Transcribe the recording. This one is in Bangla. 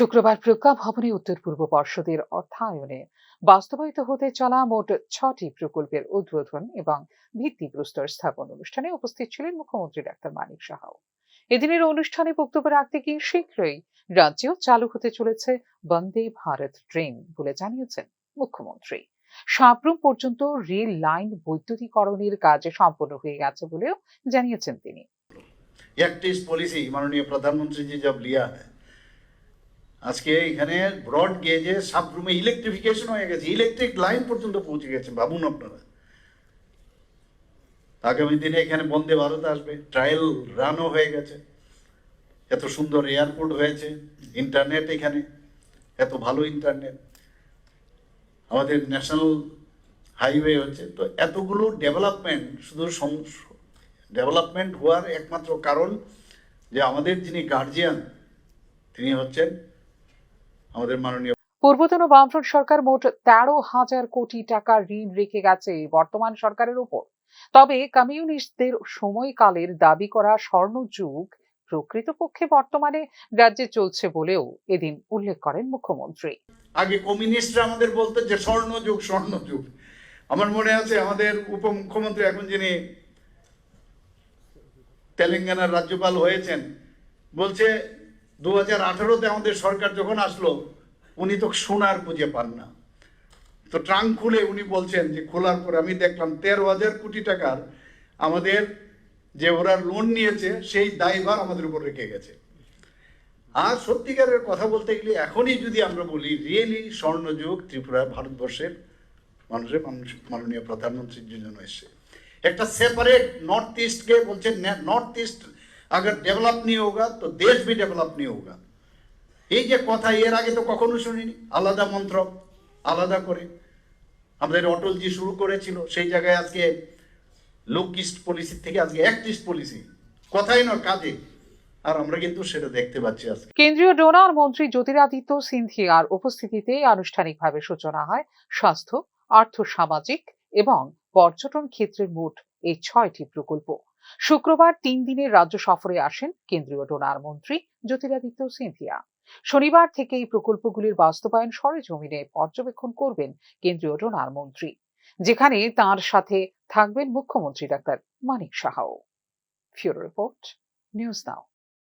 শুক্রবার প্রজ্ঞা ভবনে উত্তর পূর্ব পর্ষদের অর্থায়নে বাস্তবায়িত হতে চলা মোট ছটি প্রকল্পের উদ্বোধন এবং ভিত্তিপ্রস্তর স্থাপন অনুষ্ঠানে উপস্থিত ছিলেন মুখ্যমন্ত্রী ডাক্তার মানিক সাহাও এদিনের অনুষ্ঠানে বক্তব্য রাখতে গিয়ে শীঘ্রই রাজ্যেও চালু হতে চলেছে বন্দে ভারত ট্রেন বলে জানিয়েছেন মুখ্যমন্ত্রী। সাপ্রুম পর্যন্ত রেল লাইন বৈদ্যুতিকরণের কাজ সম্পন্ন হয়ে গেছে বলেও জানিয়েছেন তিনি। একটি পলিসি মাননীয় প্রধানমন্ত্রী জি জব লিয়া হ্যায় আজকে এখানে ব্রড গেজে সাবরুমে ইলেকট্রিফিকেশন হয়ে গেছে। ইলেকট্রিক লাইন পর্যন্ত পৌঁছে গেছে, ভাবুন আপনারা। আগামী দিনে এখানে বন্দে ভারত আসবে। ট্রায়াল রানও হয়ে গেছে। এত সুন্দর এয়ারপোর্ট হয়েছে ইন্টারনেট এখানে, এত ভালো ইন্টারনেট আমাদের ন্যাশনাল হাইওয়ে হচ্ছে। তো এতগুলো ডেভেলপমেন্ট শুধু ডেভেলপমেন্ট হওয়ার একমাত্র কারণ যে আমাদের যিনি গার্জিয়ান তিনি হচ্ছেন আমাদের মাননীয় পূর্বতন বামফ্রন্ট সরকার মোট তেরো হাজার কোটি টাকা ঋণ রেখে গেছে বর্তমান সরকারের উপর তবে কমিউনিস্টদের সময়কালের দাবি করা স্বর্ণযুগ প্রকৃতপক্ষে বর্তমানে রাজ্যে চলছে বলেও এদিন উল্লেখ করেন মুখ্যমন্ত্রী। আগে কমিউনিস্টরা আমাদের বলতো যে স্বর্ণ যুগ। আমার মনে আছে আমাদের উপমুখ্যমন্ত্রী এখন যিনি তেলেঙ্গানার রাজ্যপাল হয়েছেন বলছে দু হাজার আঠারোতে আমাদের সরকার যখন আসলো, উনি তো সোনার খুঁজে পান না। তো ট্রাঙ্ক খুলে উনি বলছেন যে, খোলার পর আমি দেখলাম তেরো হাজার কোটি টাকার আমাদের যে ওরা লোন নিয়েছে, সেই দায়ভার আমাদের উপর রেখে গেছে। আর সত্যিকারের কথা বলতে গেলে, এখনই যদি আমরা বলি রিয়েলি স্বর্ণযুগ, ত্রিপুরা ভারতবর্ষের মানুষের মানুষ মাননীয় প্রধানমন্ত্রীর জন্য এসে একটা সেপারেট নর্থ ইস্টকে বলছেন নর্থ ইস্ট अगर डेवलप नहीं होगा तो देश भी डेवलप नहीं होगा এই যে কথা এর আগে তো কখনো শুনিনি আলাদা মন্ত্র আলাদা করে আমাদের অটলজি শুরু করেছিল সেই জায়গায় আজকে লোক ইস্ট পলিসি থেকে আজকে অ্যাক্ট ইস্ট পলিসি কথাই নয় কাজে আর আমরা কিন্তু সেটা দেখতে পাচ্ছি আজকে কেন্দ্রীয় ডোনার মন্ত্রী জ্যোতিরাদিত্য সিন্ধিয়ার উপস্থিতিতে আনুষ্ঠানিকভাবে সূচনা হয় স্বাস্থ্য আর্থ সামাজিক এবং পর্যটন ক্ষেত্রের মোট এই ছয়টি প্রকল্প শুক্রবার তিন দিনের রাজ্য সফরে আসেন কেন্দ্রীয় ডোনার মন্ত্রী জ্যোতিরাদিত্য সিন্ধিয়া। শনিবার থেকে এই প্রকল্পগুলির বাস্তবায়ন সরেজমিনে পর্যবেক্ষণ করবেন কেন্দ্রীয় ডোনার মন্ত্রী, যেখানে তার সাথে থাকবেন মুখ্যমন্ত্রী ডাক্তার মানিক সাহাও ফিউরো রিপোর্ট, নিউজ নাও।